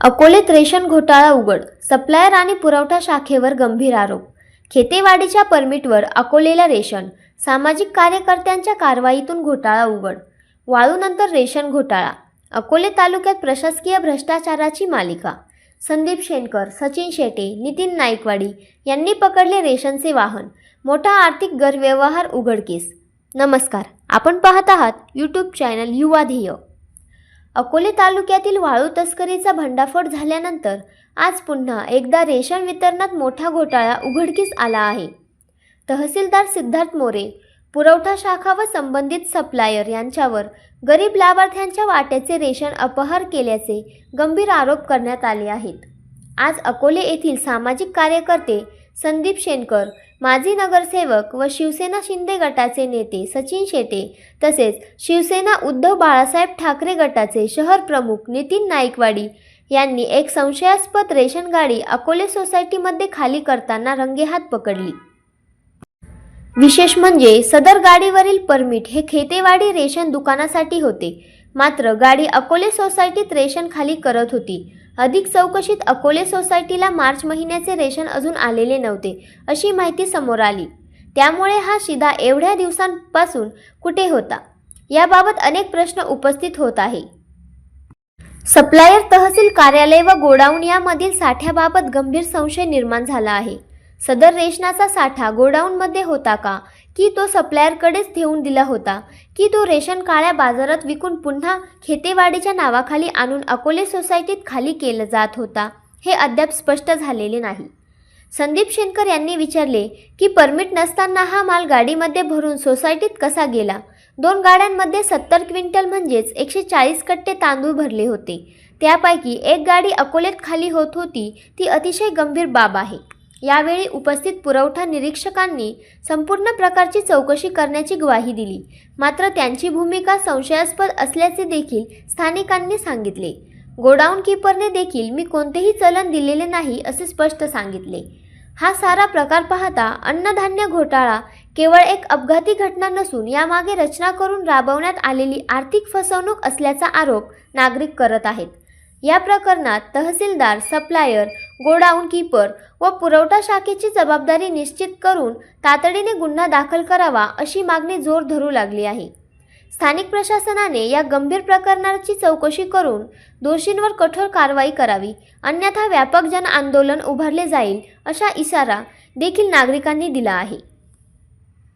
अकोलेत ration घोटाळा उघड. Supplier आणि पुरवठा शाखेवर गंभीर आरोप. खेतेवाडीच्या परमिटवर अकोलेला रेशन. सामाजिक कार्यकर्त्यांच्या कारवाईतून घोटाळा उघड. वाळूनंतर रेशन घोटाळा. अकोले तालुक्यात प्रशासकीय भ्रष्टाचाराची मालिका. संदीप शेनकर सचिन शेटे नितीन नाईकवाडी यांनी पकडले रेशनचे वाहन. मोठा आर्थिक गैरव्यवहार उघडकीस नमस्कार. आपण पाहत आहात यूट्यूब चॅनल युवा ध्येय. अकोले तालुक्यातील वाळू तस्करीचा भंडाफोड झाल्यानंतर आज पुन्हा एकदा रेशन वितरणात मोठा घोटाळा उघडकीस आला आहे. तहसीलदार सिद्धार्थ मोरे पुरवठा शाखा व संबंधित सप्लायर यांच्यावर गरीब लाभार्थ्यांच्या वाट्याचे रेशन अपहार केल्याचे गंभीर आरोप करण्यात आले आहेत. आज अकोले येथील सामाजिक कार्यकर्ते संदीप शेनकर माजी नगरसेवक व शिवसेना शिंदे गटाचे नेते सचिन शेटे तसेच शिवसेना उद्धव बाळासाहेब ठाकरे गटाचे शहर प्रमुख नितीन नाईकवाडी यांनी एक संशयास्पद रेशन गाडी अकोले सोसायटीमध्ये खाली करताना रंगेहात पकडली. विशेष म्हणजे सदर गाडीवरील परमिट हे खेतेवाडी रेशन दुकानासाठी होते. मात्र गाडी अकोले सोसायटीत रेशन खाली करत होती. अधिक चौकशीत अकोले सोसायटीला मार्च महिन्याचे रेशन अजून आलेले नव्हते अशी माहिती समोर आली. त्यामुळे हा शिदा एवढ्या दिवसांपासून कुठे होता? याबाबत अनेक प्रश्न उपस्थित होत आहे. सप्लायर तहसील कार्यालय व गोडाऊन यामधील साठ्याबाबत गंभीर संशय निर्माण झाला आहे. सदर रेशनाचा साठा गोडाऊनमध्ये होता का? की तो सप्लायरकडेच ठेवून दिला होता की तो रेशन काळ्या बाजारात विकून पुन्हा खेतेवाडीच्या नावाखाली आणून अकोले सोसायटीत खाली केलं जात होता हे अद्याप स्पष्ट झालेले नाही. संदीप शेनकर यांनी विचारले की परमिट नसताना हा माल गाडीमध्ये भरून सोसायटीत कसा गेला? दोन गाड्यांमध्ये सत्तर क्विंटल म्हणजेच एकशे चाळीस कट्टे तांदूळ भरले होते. त्यापैकी एक गाडी अकोल्यात खाली होत होती ती अतिशय गंभीर बाब आहे. यावेळी उपस्थित पुरवठा निरीक्षकांनी संपूर्ण प्रकारची चौकशी करण्याची ग्वाही दिली. मात्र त्यांची भूमिका संशयास्पद असल्याचे देखील स्थानिकांनी सांगितले. गोडाऊन कीपरने देखील मी कोणतेही चलन दिलेले नाही असे स्पष्ट सांगितले. हा सारा प्रकार पाहता अन्नधान्य घोटाळा केवळ एक अपघाती घटना नसून यामागे रचना करून राबवण्यात आलेली आर्थिक फसवणूक असल्याचा आरोप नागरिक करत आहेत. या प्रकरणात तहसीलदार सप्लायर गोडाऊन कीपर व पुरवठा शाखेची जबाबदारी निश्चित करून तातडीने गुन्हा दाखल करावा अशी मागणी जोर धरू लागली आहे. स्थानिक प्रशासनाने या गंभीर प्रकरणाची चौकशी करून दोषींवर कठोर कारवाई करावी अन्यथा व्यापक जन आंदोलन उभारले जाईल अशा इशारा देखील नागरिकांनी दिला आहे.